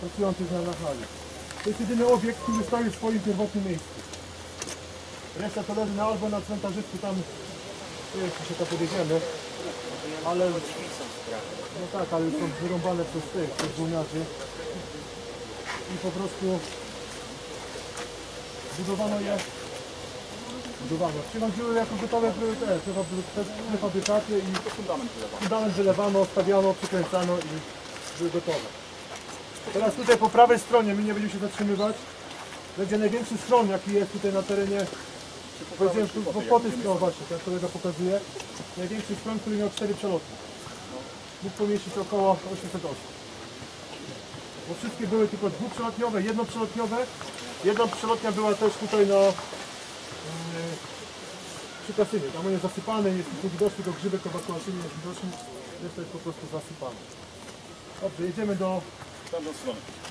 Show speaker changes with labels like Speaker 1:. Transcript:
Speaker 1: pracujących na, na hali. To jest jedyny obiekt, który stoi w swoim pierwotnym miejscu. Reszta to leży na, albo na cmentarzysku tam, czy się to podjedziemy, ale no tak, ale są wyrąbane przez tych, przez żołnierzy i po prostu budowano je budowano. Przychodziły jako gotowe prefabrykacje i fundament wylewano, stawiano, przykręcano i były gotowe. Teraz tutaj po prawej stronie, my nie będziemy się zatrzymywać, będzie największy stron jaki jest tutaj na terenie Powiedziałem, tu po, po tej stronie właśnie, ten kolega pokazuje. Największy stron, który miał cztery przelotnie. Mógł pomieścić około 800 osób. Bo wszystkie były tylko dwuprzelotniowe, jednoprzelotniowe. Jedna przelotnia była też tutaj na yy, przy kasynie. Tam on jest zasypany, jest tu widoczny, tylko grzybek ewakuacyjny jest widoczny. Reszta jest po prostu zasypana. Dobrze, jedziemy do
Speaker 2: Там нас с вами.